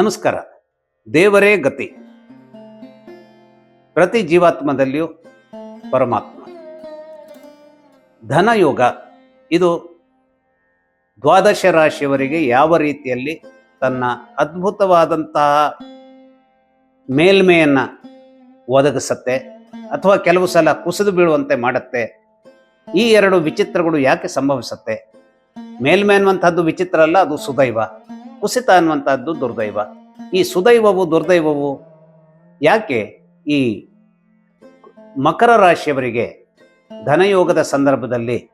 ನಮಸ್ಕಾರ. ದೇವರೇ ಗತಿ. ಪ್ರತಿ ಜೀವಾತ್ಮದಲ್ಲಿಯೂ ಪರಮಾತ್ಮ. ಧನಯೋಗ, ಇದು ದ್ವಾದಶ ರಾಶಿಯವರಿಗೆ ಯಾವ ರೀತಿಯಲ್ಲಿ ತನ್ನ ಅದ್ಭುತವಾದಂತಹ ಮೇಲ್ಮೆಯನ್ನು ಒದಗಿಸತ್ತೆ, ಅಥವಾ ಕೆಲವು ಸಲ ಕುಸಿದು ಬೀಳುವಂತೆ ಮಾಡುತ್ತೆ, ಈ ಎರಡು ವಿಚಿತ್ರಗಳು ಯಾಕೆ ಸಂಭವಿಸುತ್ತೆ? ಮೇಲ್ಮೆ ಅನ್ನುವಂಥದ್ದು ವಿಚಿತ್ರ ಅಲ್ಲ, ಅದು ಸುದೈವ. ಕುಸಿತ ಅನ್ನುವಂಥದ್ದು ದುರ್ದೈವ. ಈ ಸುದೈವವು ದುರ್ದೈವವು ಯಾಕೆ? ಈ ಮಕರ ರಾಶಿಯವರಿಗೆ ಧನಯೋಗದ ಸಂದರ್ಭದಲ್ಲಿ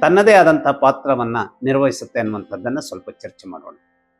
ತನ್ನದೇ ಆದಂಥ ಪಾತ್ರವನ್ನ ನಿರ್ವಹಿಸುತ್ತೆ ಅನ್ನುವಂಥದ್ದನ್ನು ಸ್ವಲ್ಪ ಚರ್ಚೆ ಮಾಡೋಣ.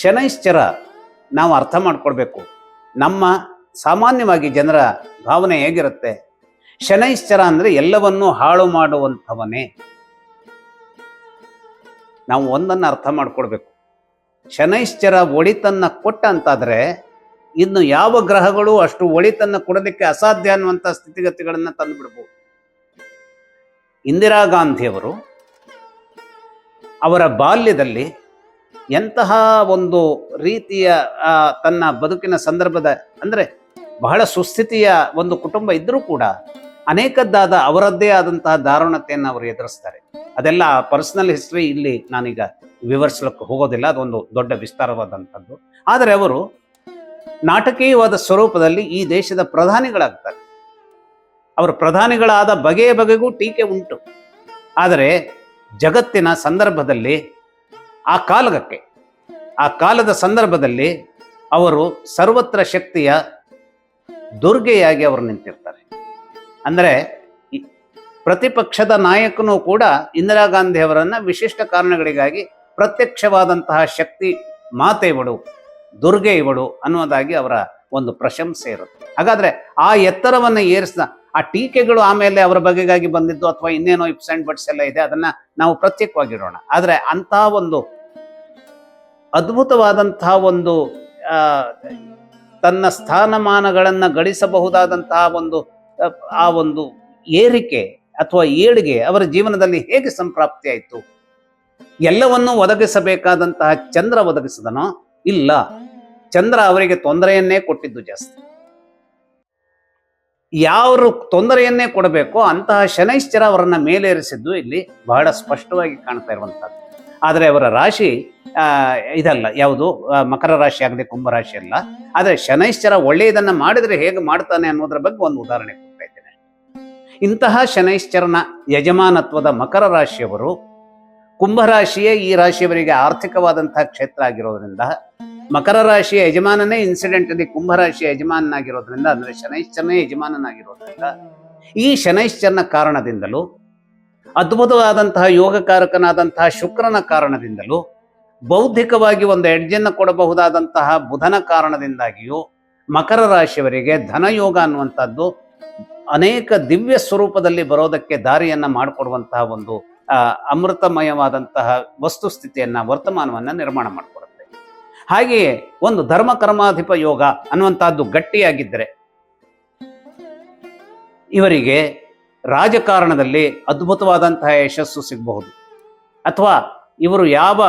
ಶನೈಶ್ಚರ ನಾವು ಅರ್ಥ ಮಾಡ್ಕೊಳ್ಬೇಕು. ನಮ್ಮ ಸಾಮಾನ್ಯವಾಗಿ ಜನರ ಭಾವನೆ ಹೇಗಿರುತ್ತೆ? ಶನೈಶ್ಚರ ಅಂದರೆ ಎಲ್ಲವನ್ನೂ ಹಾಳು ಮಾಡುವಂಥವನೇ. ನಾವು ಒಂದನ್ನು ಅರ್ಥ ಮಾಡ್ಕೊಳ್ಬೇಕು. ಶನೈಶ್ಚರ ಒಳಿತನ್ನು ಕೊಟ್ಟ ಅಂತಾದರೆ ಇನ್ನು ಯಾವ ಗ್ರಹಗಳು ಅಷ್ಟು ಒಳಿತನ್ನು ಕೊಡೋದಕ್ಕೆ ಅಸಾಧ್ಯ ಅನ್ನುವಂಥ ಸ್ಥಿತಿಗತಿಗಳನ್ನು ತಂದು ಬಿಡ್ಬೋದು ಇಂದಿರಾ ಗಾಂಧಿಯವರು ಅವರ ಬಾಲ್ಯದಲ್ಲಿ ಎಂತಹ ಒಂದು ರೀತಿಯ ತನ್ನ ಬದುಕಿನ ಸಂದರ್ಭದ, ಅಂದರೆ ಬಹಳ ಸುಸ್ಥಿತಿಯ ಒಂದು ಕುಟುಂಬ ಇದ್ದರೂ ಕೂಡ ಅನೇಕದ್ದಾದ ಅವರದ್ದೇ ಆದಂತಹ ದಾರುಣತೆಯನ್ನು ಅವರು ಎದುರಿಸ್ತಾರೆ. ಅದೆಲ್ಲ ಪರ್ಸನಲ್ ಹಿಸ್ಟ್ರಿ ಇಲ್ಲಿ ನಾನೀಗ ವಿವರಿಸಲಿಕ್ಕೆ ಹೋಗೋದಿಲ್ಲ, ಅದೊಂದು ದೊಡ್ಡ ವಿಸ್ತಾರವಾದಂಥದ್ದು. ಆದರೆ ಅವರು ನಾಟಕೀಯವಾದ ಸ್ವರೂಪದಲ್ಲಿ ಈ ದೇಶದ ಪ್ರಧಾನಿಗಳಾಗ್ತಾರೆ. ಅವರು ಪ್ರಧಾನಿಗಳಾದ ಬಗೆಯ ಬಗೆಗೂ ಟೀಕೆ ಉಂಟು. ಆದರೆ ಜಗತ್ತಿನ ಸಂದರ್ಭದಲ್ಲಿ ಆ ಕಾಲಕ್ಕೆ ಆ ಕಾಲದ ಸಂದರ್ಭದಲ್ಲಿ ಅವರು ಸರ್ವತ್ರ ಶಕ್ತಿಯ ದುರ್ಗೆಯಾಗಿ ಅವರು ನಿಂತಿರ್ತಾರೆ. ಅಂದರೆ ಪ್ರತಿಪಕ್ಷದ ನಾಯಕನೂ ಕೂಡ ಇಂದಿರಾ ಗಾಂಧಿ ಅವರನ್ನ ವಿಶಿಷ್ಟ ಕಾರಣಗಳಿಗಾಗಿ ಪ್ರತ್ಯಕ್ಷವಾದಂತಹ ಶಕ್ತಿ ಮಾತೆ ಇವಳು, ದುರ್ಗೆ ಇವಳು ಅನ್ನೋದಾಗಿ ಅವರ ಒಂದು ಪ್ರಶಂಸೆ ಇರುತ್ತೆ. ಹಾಗಾದರೆ ಆ ಎತ್ತರವನ್ನು ಏರಿಸಿದ ಆ ಟೀಕೆಗಳು ಆಮೇಲೆ ಅವರ ಬಗೆಗಾಗಿ ಬಂದಿದ್ದು ಅಥವಾ ಇನ್ನೇನೋ ಇಪ್ಸ್ ಅಂಡ್ ಬಟ್ಸ್ ಎಲ್ಲ ಇದೆ, ಅದನ್ನ ನಾವು ಪ್ರತ್ಯೇಕವಾಗಿಡೋಣ ಆದ್ರೆ ಅಂತ ಒಂದು ಅದ್ಭುತವಾದಂತಹ ಒಂದು ತನ್ನ ಸ್ಥಾನಮಾನಗಳನ್ನ ಗಳಿಸಬಹುದಾದಂತಹ ಒಂದು, ಆ ಒಂದು ಏರಿಕೆ ಅಥವಾ ಏಳಿಗೆ ಅವರ ಜೀವನದಲ್ಲಿ ಹೇಗೆ ಸಂಪ್ರಾಪ್ತಿ ಆಯಿತು ಎಲ್ಲವನ್ನೂ ಒದಗಿಸಬೇಕಾದಂತಹ ಚಂದ್ರ ಒದಗಿಸಿದನೋ? ಇಲ್ಲ. ಚಂದ್ರ ಅವರಿಗೆ ತೊಂದರೆಯನ್ನೇ ಕೊಟ್ಟಿದ್ದು ಜಾಸ್ತಿ. ಯಾರು ತೊಂದರೆಯನ್ನೇ ಕೊಡಬೇಕೋ ಅಂತಹ ಶನೈಶ್ಚರ ಅವರನ್ನ ಮೇಲೇರಿಸಿದ್ದು ಇಲ್ಲಿ ಬಹಳ ಸ್ಪಷ್ಟವಾಗಿ ಕಾಣ್ತಾ ಇರುವಂತಹದ್ದು ಆದರೆ ಅವರ ರಾಶಿ ಇದಲ್ಲ, ಯಾವುದು ಮಕರ ರಾಶಿ ಆಗಲಿ, ಕುಂಭ ರಾಶಿ ಅಲ್ಲ. ಆದರೆ ಶನೈಶ್ಚರ ಒಳ್ಳೆಯದನ್ನ ಮಾಡಿದ್ರೆ ಹೇಗೆ ಮಾಡ್ತಾನೆ ಅನ್ನೋದ್ರ ಬಗ್ಗೆ ಒಂದು ಉದಾಹರಣೆ ಕೊಡ್ತಾ ಇದ್ದೇನೆ. ಇಂತಹ ಶನೈಶ್ಚರನ ಯಜಮಾನತ್ವದ ಮಕರ ರಾಶಿಯವರು ಕುಂಭರಾಶಿಯೇ ಈ ರಾಶಿಯವರಿಗೆ ಆರ್ಥಿಕವಾದಂತಹ ಕ್ಷೇತ್ರ ಆಗಿರೋದ್ರಿಂದ ಮಕರ ರಾಶಿಯ ಯಜಮಾನನೇ ಇನ್ಸಿಡೆಂಟಲ್ಲಿ ಕುಂಭರಾಶಿಯ ಯಜಮಾನನಾಗಿರೋದ್ರಿಂದ, ಅಂದ್ರೆ ಶನೈಶ್ಚರನೇ ಯಜಮಾನನಾಗಿರೋದ್ರಿಂದ, ಈ ಶನೈಶ್ಚರನ ಕಾರಣದಿಂದಲೂ, ಅದ್ಭುತವಾದಂತಹ ಯೋಗಕಾರಕನಾದಂತಹ ಶುಕ್ರನ ಕಾರಣದಿಂದಲೂ, ಬೌದ್ಧಿಕವಾಗಿ ಒಂದು ಎಡ್ಜನ್ನು ಕೊಡಬಹುದಾದಂತಹ ಬುಧನ ಕಾರಣದಿಂದಾಗಿಯೂ, ಮಕರ ರಾಶಿಯವರಿಗೆ ಧನಯೋಗ ಅನ್ನುವಂಥದ್ದು ಅನೇಕ ದಿವ್ಯ ಸ್ವರೂಪದಲ್ಲಿ ಬರೋದಕ್ಕೆ ದಾರಿಯನ್ನ ಮಾಡಿಕೊಡುವಂತಹ ಒಂದು ಅಮೃತಮಯವಾದಂತಹ ವಸ್ತುಸ್ಥಿತಿಯನ್ನ, ವರ್ತಮಾನವನ್ನ ನಿರ್ಮಾಣ ಮಾಡಿಕೊಡುತ್ತೆ. ಹಾಗೆಯೇ ಒಂದು ಧರ್ಮ ಕರ್ಮಾಧಿಪ ಯೋಗ ಅನ್ನುವಂತಹದ್ದು ಗಟ್ಟಿಯಾಗಿದ್ದರೆ ಇವರಿಗೆ ರಾಜಕಾರಣದಲ್ಲಿ ಅದ್ಭುತವಾದಂತಹ ಯಶಸ್ಸು ಸಿಗಬಹುದು. ಅಥವಾ ಇವರು ಯಾವ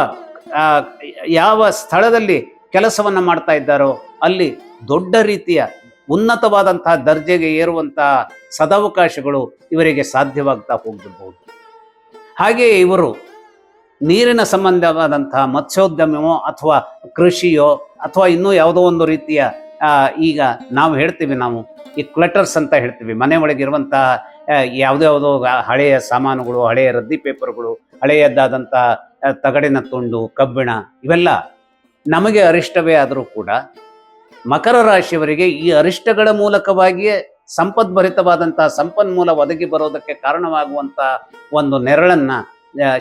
ಯಾವ ಸ್ಥಳದಲ್ಲಿ ಕೆಲಸವನ್ನು ಮಾಡ್ತಾ ಇದ್ದಾರೋ ಅಲ್ಲಿ ದೊಡ್ಡ ರೀತಿಯ ಉನ್ನತವಾದಂತಹ ದರ್ಜೆಗೆ ಏರುವಂತಹ ಸದಾವಕಾಶಗಳು ಇವರಿಗೆ ಸಾಧ್ಯವಾಗ್ತಾ ಹೋಗಿರಬಹುದು. ಹಾಗೆಯೇ ಇವರು ನೀರಿನ ಸಂಬಂಧವಾದಂತಹ ಮತ್ಸ್ಯೋದ್ಯಮವೋ ಅಥವಾ ಕೃಷಿಯೋ ಅಥವಾ ಇನ್ನೂ ಯಾವುದೋ ಒಂದು ರೀತಿಯ ಈಗ ನಾವು ಹೇಳ್ತೀವಿ ನಾವು ಈ ಕ್ಲಟರ್ಸ್ ಅಂತ ಹೇಳ್ತೀವಿ. ಮನೆ ಒಳಗಿರುವಂತಹ ಯಾವುದೇ ಯಾವುದ್ಯಾವುದೋ ಹಳೆಯ ಸಾಮಾನುಗಳು, ಹಳೆಯ ರದ್ದಿ ಪೇಪರ್ಗಳು ಹಳೆಯದ್ದಾದಂತಹ ತಗಡಿನ ತುಂಡು, ಕಬ್ಬಿಣ ಇವೆಲ್ಲ ನಮಗೆ ಅರಿಷ್ಟವೇ ಆದರೂ ಕೂಡ ಮಕರ ರಾಶಿಯವರಿಗೆ ಈ ಅರಿಷ್ಟಗಳ ಮೂಲಕವಾಗಿಯೇ ಸಂಪದ್ಭರಿತವಾದಂತಹ ಸಂಪನ್ಮೂಲ ಒದಗಿ ಬರೋದಕ್ಕೆ ಕಾರಣವಾಗುವಂತಹ ಒಂದು ನೆರಳನ್ನ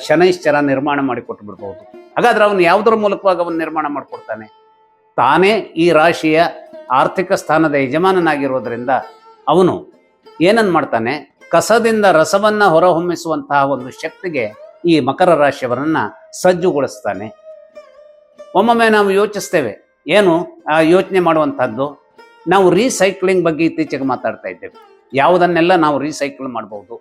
ಶನೈಶ್ಚರ ನಿರ್ಮಾಣ ಮಾಡಿಕೊಟ್ಟು ಬಿಡ್ಬಹುದು ಹಾಗಾದ್ರೆ ಅವನು ಯಾವುದರ ಮೂಲಕವಾಗಿ ಅವನು ನಿರ್ಮಾಣ ಮಾಡಿಕೊಡ್ತಾನೆ? ತಾನೇ ಈ ರಾಶಿಯ ಆರ್ಥಿಕ ಸ್ಥಾನದ ಯಜಮಾನನಾಗಿರೋದ್ರಿಂದ ಅವನು ಏನನ್ನು ಮಾಡ್ತಾನೆ? ಕಸದಿಂದ ರಸವನ್ನ ಹೊರಹೊಮ್ಮಿಸುವಂತಹ ಒಂದು ಶಕ್ತಿಗೆ ಈ ಮಕರ ರಾಶಿಯವರನ್ನ ಸಜ್ಜುಗೊಳಿಸ್ತಾನೆ. ಒಮ್ಮೊಮ್ಮೆ ನಾವು ಯೋಚಿಸ್ತೇವೆ, ಏನು ಆ ಯೋಚನೆ ಮಾಡುವಂಥದ್ದು? ನಾವು ರೀಸೈಕ್ಲಿಂಗ್ ಬಗ್ಗೆ ಇತ್ತೀಚೆಗೆ ಮಾತಾಡ್ತಾ ಇದ್ದೇವೆ. ಯಾವುದನ್ನೆಲ್ಲ ನಾವು ರೀಸೈಕಲ್ ಮಾಡಬಹುದು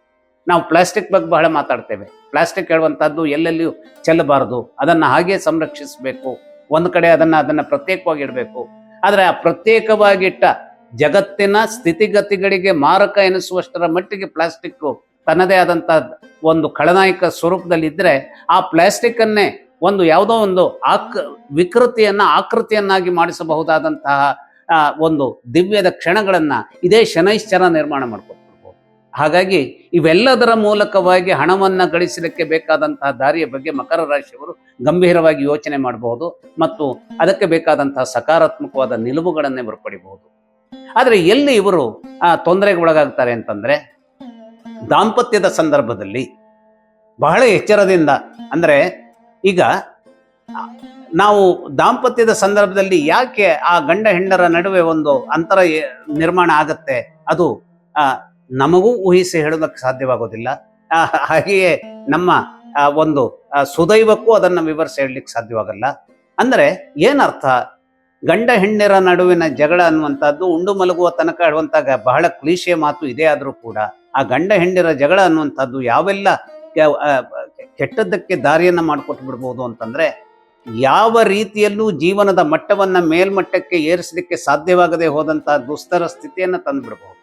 ನಾವು ಪ್ಲಾಸ್ಟಿಕ್ ಬಗ್ಗೆ ಬಹಳ ಮಾತಾಡ್ತೇವೆ. ಪ್ಲಾಸ್ಟಿಕ್ ಹೇಳುವಂಥದ್ದು ಎಲ್ಲೆಲ್ಲಿಯೂ ಚೆಲ್ಲಬಾರದು. ಅದನ್ನು ಹಾಗೆ ಸಂರಕ್ಷಿಸಬೇಕು. ಒಂದು ಕಡೆ ಅದನ್ನು ಅದನ್ನು ಪ್ರತ್ಯೇಕವಾಗಿ ಇಡಬೇಕು. ಆದರೆ ಆ ಪ್ರತ್ಯೇಕವಾಗಿಟ್ಟ ಜಗತ್ತಿನ ಸ್ಥಿತಿಗತಿಗಳಿಗೆ ಮಾರಕ ಎನಿಸುವಷ್ಟರ ಮಟ್ಟಿಗೆ ಪ್ಲಾಸ್ಟಿಕ್ ತನ್ನದೇ ಆದಂಥ ಒಂದು ಖಳನಾಯಕ ಸ್ವರೂಪದಲ್ಲಿ ಇದ್ರೆ ಆ ಪ್ಲಾಸ್ಟಿಕ್ ಅನ್ನೇ ಒಂದು ಯಾವುದೋ ಒಂದು ಆಕ್, ವಿಕೃತಿಯನ್ನ, ಆಕೃತಿಯನ್ನಾಗಿ ಮಾಡಿಸಬಹುದಾದಂತಹ ಒಂದು ದಿವ್ಯದ ಕ್ಷಣಗಳನ್ನ ಇದೇ ಶನೈಶ್ಚರ ನಿರ್ಮಾಣ ಮಾಡ್ಕೊಳ್ಬೋದು ಹಾಗಾಗಿ ಇವೆಲ್ಲದರ ಮೂಲಕವಾಗಿ ಹಣವನ್ನ ಗಳಿಸಲಿಕ್ಕೆ ಬೇಕಾದಂತಹ ದಾರಿಯ ಬಗ್ಗೆ ಮಕರ ರಾಶಿಯವರು ಗಂಭೀರವಾಗಿ ಯೋಚನೆ ಮಾಡಬಹುದು ಮತ್ತು ಅದಕ್ಕೆ ಬೇಕಾದಂತಹ ಸಕಾರಾತ್ಮಕವಾದ ನಿಲುವುಗಳನ್ನೇ ಬರ್ಪಡಿಬಹುದು ಆದರೆ ಎಲ್ಲಿ ಇವರು ಆ ತೊಂದರೆಗೆ ಒಳಗಾಗ್ತಾರೆ ಅಂತಂದ್ರೆ ದಾಂಪತ್ಯದ ಸಂದರ್ಭದಲ್ಲಿ ಬಹಳ ಎಚ್ಚರದಿಂದ ಅಂದ್ರೆ ಈಗ ನಾವು ದಾಂಪತ್ಯದ ಸಂದರ್ಭದಲ್ಲಿ ಯಾಕೆ ಆ ಗಂಡ ಹೆಂಡರ ನಡುವೆ ಒಂದು ಅಂತರ ನಿರ್ಮಾಣ ಆಗತ್ತೆ? ಅದು ನಮಗೂ ಊಹಿಸಿ ಹೇಳೋದಕ್ಕೆ ಸಾಧ್ಯವಾಗೋದಿಲ್ಲ. ಹಾಗೆಯೇ ನಮ್ಮ ಒಂದು ಸುದೈವಕ್ಕೂ ಅದನ್ನು ವಿವರಿಸಿ ಹೇಳಲಿಕ್ಕೆ ಸಾಧ್ಯವಾಗಲ್ಲ. ಅಂದರೆ ಏನರ್ಥ? ಗಂಡ ಹೆಣ್ಣಿರ ನಡುವಿನ ಜಗಳ ಅನ್ನುವಂಥದ್ದು ಉಂಡು ಮಲಗುವ ತನಕ ಹೇಳುವಂತಾಗ ಬಹಳ ಕ್ಲೀಶೆ ಮಾತು ಇದೇ ಆದರೂ ಕೂಡ. ಆ ಗಂಡ ಹೆಣ್ಣಿರ ಜಗಳ ಅನ್ನುವಂಥದ್ದು ಯಾವೆಲ್ಲ ಕೆಟ್ಟದ್ದಕ್ಕೆ ದಾರಿಯನ್ನ ಮಾಡಿಕೊಟ್ಟು ಬಿಡ್ಬೋದು ಅಂತಂದ್ರೆ ಯಾವ ರೀತಿಯಲ್ಲೂ ಜೀವನದ ಮಟ್ಟವನ್ನ ಮೇಲ್ಮಟ್ಟಕ್ಕೆ ಏರಿಸಲಿಕ್ಕೆ ಸಾಧ್ಯವಾಗದೆ ಹೋದಂತಹ ದುಸ್ತರ ಸ್ಥಿತಿಯನ್ನ ತಂದುಬಿಡಬಹುದು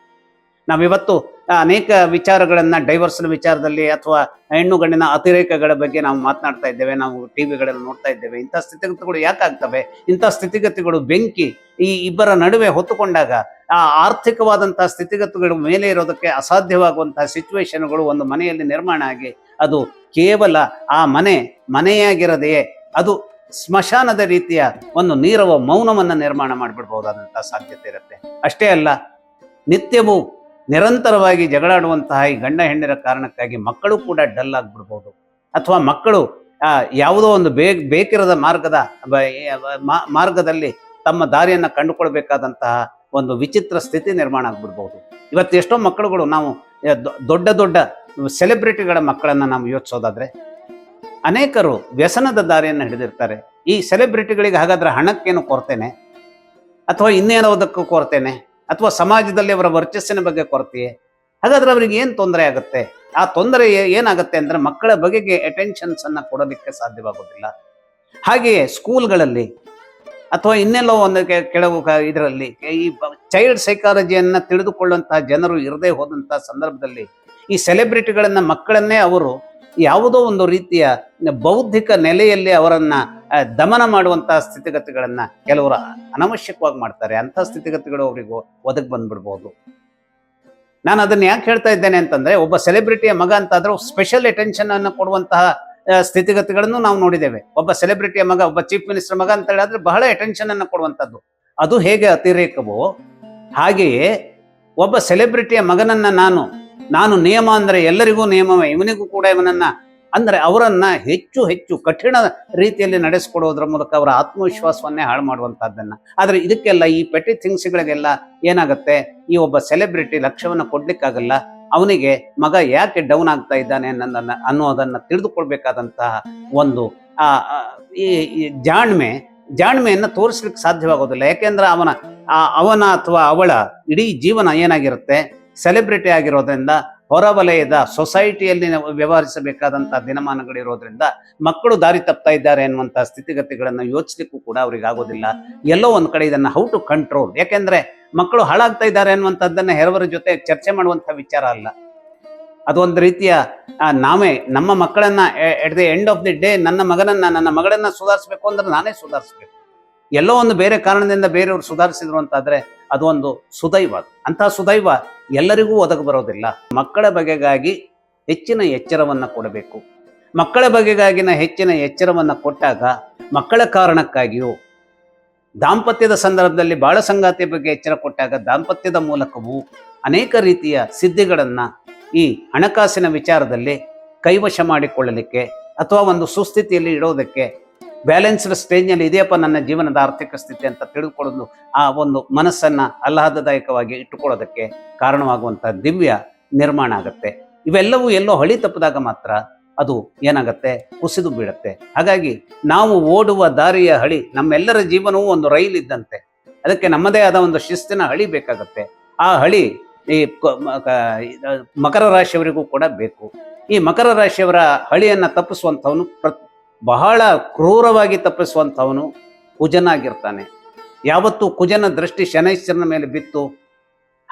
ನಾವಿವತ್ತು ಅನೇಕ ವಿಚಾರಗಳನ್ನ ಡೈವರ್ಸ್ನ ವಿಚಾರದಲ್ಲಿ ಅಥವಾ ಹೆಣ್ಣು ಗಂಡಿನ ಅತಿರೇಕಗಳ ಬಗ್ಗೆ ನಾವು ಮಾತನಾಡ್ತಾ ಇದ್ದೇವೆ, ನಾವು ಟಿವಿಗಳಲ್ಲಿ ನೋಡ್ತಾ ಇದ್ದೇವೆ. ಇಂಥ ಸ್ಥಿತಿಗತಿಗಳು ಯಾಕಾಗ್ತವೆ ಇಂಥ ಸ್ಥಿತಿಗತಿಗಳು ಬೆಂಕಿ, ಈ ಇಬ್ಬರ ನಡುವೆ ಹೊತ್ತುಕೊಂಡಾಗ, ಆ ಆರ್ಥಿಕವಾದಂತಹ ಸ್ಥಿತಿಗತಿಗಳು ಮೇಲೆ ಇರೋದಕ್ಕೆ ಅಸಾಧ್ಯವಾಗುವಂತಹ ಸಿಚುವೇಶನ್ಗಳು ಒಂದು ಮನೆಯಲ್ಲಿ ನಿರ್ಮಾಣ ಆಗಿ, ಅದು ಕೇವಲ ಆ ಮನೆ, ಮನೆಯಾಗಿರದೆಯೇ, ಅದು ಸ್ಮಶಾನದ ರೀತಿಯ ಒಂದು ನೀರವ ಮೌನವನ್ನು ನಿರ್ಮಾಣ ಮಾಡಿಬಿಡ್ಬಹುದಾದಂತಹ ಸಾಧ್ಯತೆ ಇರುತ್ತೆ. ಅಷ್ಟೇ ಅಲ್ಲ, ನಿತ್ಯವೂ ನಿರಂತರವಾಗಿ ಜಗಳಾಡುವಂತಹ ಈ ಗಂಡ ಹೆಣ್ಣಿರ ಕಾರಣಕ್ಕಾಗಿ ಮಕ್ಕಳು ಕೂಡ ಡಲ್ ಆಗ್ಬಿಡ್ಬೋದು. ಅಥವಾ ಮಕ್ಕಳು ಯಾವುದೋ ಒಂದು ಬೇ, ಬೇಕಿರದ ಮಾರ್ಗದ ಮಾರ್ಗದಲ್ಲಿ ತಮ್ಮ ದಾರಿಯನ್ನು ಕಂಡುಕೊಳ್ಬೇಕಾದಂತಹ ಒಂದು ವಿಚಿತ್ರ ಸ್ಥಿತಿ ನಿರ್ಮಾಣ ಆಗ್ಬಿಡ್ಬೋದು. ಇವತ್ತು ಎಷ್ಟೋ ಮಕ್ಕಳುಗಳು ನಾವು ದೊಡ್ಡ ದೊಡ್ಡ ಸೆಲೆಬ್ರಿಟಿಗಳ ಮಕ್ಕಳನ್ನು ನಾವು ಯೋಚಿಸೋದಾದ್ರೆ, ಅನೇಕರು ವ್ಯಸನದ ದಾರಿಯನ್ನು ಹಿಡಿದಿರ್ತಾರೆ. ಈ ಸೆಲೆಬ್ರಿಟಿಗಳಿಗೆ ಹಾಗಾದ್ರೆ ಹಣಕ್ಕೇನು ಕೊರ್ತೇನೆ? ಅಥವಾ ಇನ್ನೇನೋದಕ್ಕೂ ಕೊರತೆನೆ? ಅಥವಾ ಸಮಾಜದಲ್ಲಿ ಅವರ ವರ್ಚಸ್ಸಿನ ಬಗ್ಗೆ ಕೊರತೆಯೇ ಹಾಗಾದ್ರೆ ಅವರಿಗೆ ಏನು ತೊಂದರೆ ಆಗುತ್ತೆ? ಆ ತೊಂದರೆ ಏನಾಗುತ್ತೆ ಅಂದ್ರೆ ಮಕ್ಕಳ ಬಗೆಗೆ ಅಟೆನ್ಷನ್ಸ್ ಅನ್ನ ಕೊಡೋದಕ್ಕೆ ಸಾಧ್ಯವಾಗೋದಿಲ್ಲ. ಹಾಗೆಯೇ ಸ್ಕೂಲ್ಗಳಲ್ಲಿ ಅಥವಾ ಇನ್ನೆಲ್ಲೋ ಒಂದು ಕೆಳಗು ಇದರಲ್ಲಿ ಈ ಚೈಲ್ಡ್ ಸೈಕಾಲಜಿಯನ್ನ ತಿಳಿದುಕೊಳ್ಳುವಂತಹ ಜನರು ಇರದೇ ಹೋದಂತಹ ಸಂದರ್ಭದಲ್ಲಿ ಈ ಸೆಲೆಬ್ರಿಟಿಗಳನ್ನ ಮಕ್ಕಳನ್ನೇ ಅವರು ಯಾವುದೋ ಒಂದು ರೀತಿಯ ಬೌದ್ಧಿಕ ನೆಲೆಯಲ್ಲಿ ಅವರನ್ನ ದಮನ ಮಾಡುವಂತಹ ಸ್ಥಿತಿಗತಿಗಳನ್ನ ಕೆಲವರು ಅನವಶ್ಯಕವಾಗಿ ಮಾಡ್ತಾರೆ. ಅಂತ ಸ್ಥಿತಿಗತಿಗಳು ಅವರಿಗೂ ಒದಗ್ ಬಂದ್ಬಿಡ್ಬೋದು. ನಾನು ಅದನ್ನ ಯಾಕೆ ಹೇಳ್ತಾ ಇದ್ದೇನೆ ಅಂತಂದ್ರೆ, ಒಬ್ಬ ಸೆಲೆಬ್ರಿಟಿಯ ಮಗ ಅಂತಾದ್ರೂ ಸ್ಪೆಷಲ್ ಅಟೆನ್ಷನ್ ಅನ್ನು ಕೊಡುವಂತಹ ಸ್ಥಿತಿಗತಿಗಳನ್ನು ನಾವು ನೋಡಿದ್ದೇವೆ. ಒಬ್ಬ ಸೆಲೆಬ್ರಿಟಿಯ ಮಗ, ಒಬ್ಬ ಚೀಫ್ ಮಿನಿಸ್ಟರ್ ಮಗ ಅಂತ ಹೇಳಿದ್ರೆ ಬಹಳ ಅಟೆನ್ಷನ್ ಅನ್ನು ಕೊಡುವಂಥದ್ದು. ಅದು ಹೇಗೆ ಅತಿರೇಕವೋ ಹಾಗೆಯೇ ಒಬ್ಬ ಸೆಲೆಬ್ರಿಟಿಯ ಮಗನನ್ನ ನಾನು ನಾನು ನಿಯಮ ಅಂದ್ರೆ ಎಲ್ಲರಿಗೂ ನಿಯಮವೇ, ಇವನಿಗೂ ಕೂಡ ಇವನನ್ನ ಅಂದ್ರೆ ಅವರನ್ನು ಹೆಚ್ಚು ಹೆಚ್ಚು ಕಠಿಣ ರೀತಿಯಲ್ಲಿ ನಡೆಸಿಕೊಡೋದ್ರ ಮೂಲಕ ಅವರ ಆತ್ಮವಿಶ್ವಾಸವನ್ನೇ ಹಾಳು ಮಾಡುವಂಥದ್ದನ್ನು ಆದರೆ ಇದಕ್ಕೆಲ್ಲ ಈ ಪೆಟ್ಟಿ ಥಿಂಗ್ಸ್ಗಳಿಗೆಲ್ಲ ಏನಾಗುತ್ತೆ? ಈ ಒಬ್ಬ ಸೆಲೆಬ್ರಿಟಿ ಲಕ್ಷ್ಯವನ್ನು ಕೊಡ್ಲಿಕ್ಕಾಗಲ್ಲ. ಅವನಿಗೆ ಮಗ ಯಾಕೆ ಡೌನ್ ಆಗ್ತಾ ಇದ್ದಾನೆ ಅನ್ನೋದನ್ನ, ಅನ್ನೋದನ್ನು ತಿಳಿದುಕೊಳ್ಬೇಕಾದಂತಹ ಒಂದು, ಆ ಈ ಜಾಣ್ಮೆ, ಜಾಣ್ಮೆಯನ್ನು ತೋರಿಸ್ಲಿಕ್ಕೆ ಸಾಧ್ಯವಾಗೋದಿಲ್ಲ. ಯಾಕೆಂದ್ರೆ ಅವನ ಅವನ ಅಥವಾ ಅವಳ ಇಡೀ ಜೀವನ ಏನಾಗಿರುತ್ತೆ? ಸೆಲೆಬ್ರಿಟಿ ಆಗಿರೋದ್ರಿಂದ ಹೊರವಲಯದ ಸೊಸೈಟಿಯಲ್ಲಿ ದಿನಮಾನಗಳು ದಿನಮಾನಗಳಿರೋದ್ರಿಂದ ಮಕ್ಕಳು ದಾರಿ ತಪ್ತಾ ಇದ್ದಾರೆ ಅನ್ನುವಂಥ ಸ್ಥಿತಿಗತಿಗಳನ್ನು ಯೋಚಿಸಲಿಕ್ಕೂ ಕೂಡ ಅವ್ರಿಗೆ ಆಗೋದಿಲ್ಲ. ಎಲ್ಲೋ ಒಂದ್ ಕಡೆ ಇದನ್ನ ಹೌ ಟು ಕಂಟ್ರೋಲ್ ಯಾಕೆಂದ್ರೆ ಮಕ್ಕಳು ಹಾಳಾಗ್ತಾ ಇದ್ದಾರೆ ಅನ್ನುವಂಥದ್ದನ್ನ ಹೆರವರ ಜೊತೆ ಚರ್ಚೆ ಮಾಡುವಂಥ ವಿಚಾರ ಅಲ್ಲ. ಅದೊಂದು ರೀತಿಯ ನಾವೇ, ನಮ್ಮ ಮಕ್ಕಳನ್ನ at the end of the day ನನ್ನ ಮಗನನ್ನ, ನನ್ನ ಮಗಳನ್ನ ಸುಧಾರಿಸ್ಬೇಕು ಅಂದ್ರೆ ನಾನೇ ಸುಧಾರಿಸ್ಬೇಕು. ಎಲ್ಲೋ ಒಂದು ಬೇರೆ ಕಾರಣದಿಂದ ಬೇರೆಯವರು ಸುಧಾರಿಸಿದ್ರು ಅಂತಾದ್ರೆ ಅದು ಒಂದು ಸುದೈವ. ಅಂತ ಅಂತಹ ಸುದೈವ ಎಲ್ಲರಿಗೂ ಒದಗಿ ಬರೋದಿಲ್ಲ. ಮಕ್ಕಳ ಬಗೆಗಾಗಿ ಹೆಚ್ಚಿನ ಎಚ್ಚರವನ್ನು ಕೊಡಬೇಕು. ಮಕ್ಕಳ ಬಗೆಗಾಗಿನ ಹೆಚ್ಚಿನ ಎಚ್ಚರವನ್ನು ಕೊಟ್ಟಾಗ ಮಕ್ಕಳ ಕಾರಣಕ್ಕಾಗಿಯೂ ದಾಂಪತ್ಯದ ಸಂದರ್ಭದಲ್ಲಿ ಬಾಳ ಸಂಗಾತಿಯ ಬಗ್ಗೆ ಎಚ್ಚರ ಕೊಟ್ಟಾಗ ದಾಂಪತ್ಯದ ಮೂಲಕವೂ ಅನೇಕ ರೀತಿಯ ಸಿದ್ಧಿಗಳನ್ನು ಈ ಹಣಕಾಸಿನ ವಿಚಾರದಲ್ಲಿ ಕೈವಶ ಮಾಡಿಕೊಳ್ಳಲಿಕ್ಕೆ ಅಥವಾ ಒಂದು ಸುಸ್ಥಿತಿಯಲ್ಲಿ ಇಡೋದಕ್ಕೆ ಬ್ಯಾಲೆನ್ಸ್ಡ್ ಸ್ಟೇಜ್ನಲ್ಲಿ ಇದೆಯಪ್ಪ ನನ್ನ ಜೀವನದ ಆರ್ಥಿಕ ಸ್ಥಿತಿ ಅಂತ ತಿಳಿದುಕೊಳ್ಳೋದು ಆ ಒಂದು ಮನಸ್ಸನ್ನ ಆಹ್ಲಾದದಾಯಕವಾಗಿ ಇಟ್ಟುಕೊಳ್ಳೋದಕ್ಕೆ ಕಾರಣವಾಗುವಂಥ ದಿವ್ಯ ನಿರ್ಮಾಣ ಆಗುತ್ತೆ. ಇವೆಲ್ಲವೂ ಎಲ್ಲೋ ಹಳಿ ತಪ್ಪಿದಾಗ ಮಾತ್ರ ಅದು ಏನಾಗುತ್ತೆ? ಕುಸಿದು ಬೀಳುತ್ತೆ. ಹಾಗಾಗಿ ನಾವು ಓಡುವ ದಾರಿಯ ಹಳಿ, ನಮ್ಮೆಲ್ಲರ ಜೀವನವೂ ಒಂದು ರೈಲ್ ಇದ್ದಂತೆ ಅದಕ್ಕೆ ನಮ್ಮದೇ ಆದ ಒಂದು ಶಿಸ್ತಿನ ಹಳಿ ಬೇಕಾಗತ್ತೆ. ಆ ಹಳಿ ಈ ಮಕರ ರಾಶಿಯವರಿಗೂ ಕೂಡ ಬೇಕು. ಈ ಮಕರ ರಾಶಿಯವರ ಹಳಿಯನ್ನ ತಪ್ಪಿಸುವಂಥವನು ಪ್ರ ಬಹಳ ಕ್ರೂರವಾಗಿ ತಪ್ಪಿಸುವಂಥವನು ಕುಜನಾಗಿರ್ತಾನೆ. ಯಾವತ್ತು ಕುಜನ ದೃಷ್ಟಿ ಶನೈಶ್ಚರನ ಮೇಲೆ ಬಿತ್ತು.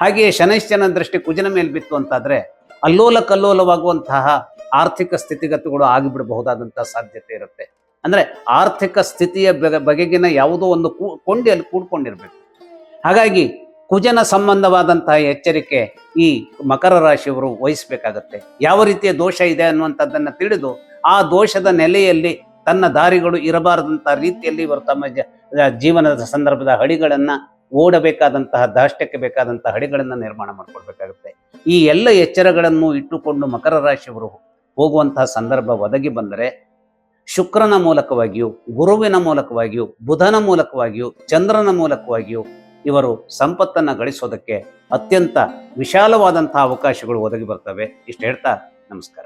ಹಾಗೆಯೇ ಶನೈಶ್ಚರನ ದೃಷ್ಟಿ ಕುಜನ ಮೇಲೆ ಬಿತ್ತು ಅಂತಾದ್ರೆ ಅಲ್ಲೋಲ ಕಲ್ಲೋಲವಾಗುವಂತಹ ಆರ್ಥಿಕ ಸ್ಥಿತಿಗತಿಗಳು ಆಗಿಬಿಡಬಹುದಾದಂತಹ ಸಾಧ್ಯತೆ ಇರುತ್ತೆ. ಅಂದ್ರೆ ಆರ್ಥಿಕ ಸ್ಥಿತಿಯ ಬಗೆ- ಬಗೆಗಿನ ಯಾವುದೋ ಒಂದು ಕೊಂಡಿ ಅಲ್ಲಿ ಕೂಡ್ಕೊಂಡಿರ್ಬೇಕು. ಹಾಗಾಗಿ ಕುಜನ ಸಂಬಂಧವಾದಂತಹ ಎಚ್ಚರಿಕೆ ಈ ಮಕರ ರಾಶಿಯವರು ವಹಿಸಬೇಕಾಗತ್ತೆ. ಯಾವ ರೀತಿಯ ದೋಷ ಇದೆ ಅನ್ನುವಂಥದ್ದನ್ನು ತಿಳಿದು ಆ ದೋಷದ ನೆಲೆಯಲ್ಲಿ ತನ್ನ ದಾರಿಗಳು ಇರಬಾರದಂತಹ ರೀತಿಯಲ್ಲಿ ಇವರು ತಮ್ಮ ಜೀವನದ ಸಂದರ್ಭದ ಹಳಿಗಳನ್ನ ಓಡಬೇಕಾದಂತಹ ದಾಷ್ಟ್ಯಕ್ಕೆ ಬೇಕಾದಂತಹ ಹಳಿಗಳನ್ನ ನಿರ್ಮಾಣ ಮಾಡಿಕೊಳ್ಬೇಕಾಗುತ್ತೆ. ಈ ಎಲ್ಲ ಎಚ್ಚರಗಳನ್ನು ಇಟ್ಟುಕೊಂಡು ಮಕರ ರಾಶಿಯವರು ಹೋಗುವಂತಹ ಸಂದರ್ಭ ಒದಗಿ ಬಂದರೆ, ಶುಕ್ರನ ಮೂಲಕವಾಗಿಯೂ, ಗುರುವಿನ ಮೂಲಕವಾಗಿಯೂ, ಬುಧನ ಮೂಲಕವಾಗಿಯೂ, ಚಂದ್ರನ ಮೂಲಕವಾಗಿಯೂ ಇವರು ಸಂಪತ್ತನ್ನ ಗಳಿಸೋದಕ್ಕೆ ಅತ್ಯಂತ ವಿಶಾಲವಾದಂತಹ ಅವಕಾಶಗಳು ಒದಗಿ ಬರ್ತವೆ. ಇಷ್ಟು ಹೇಳ್ತಾ ನಮಸ್ಕಾರ.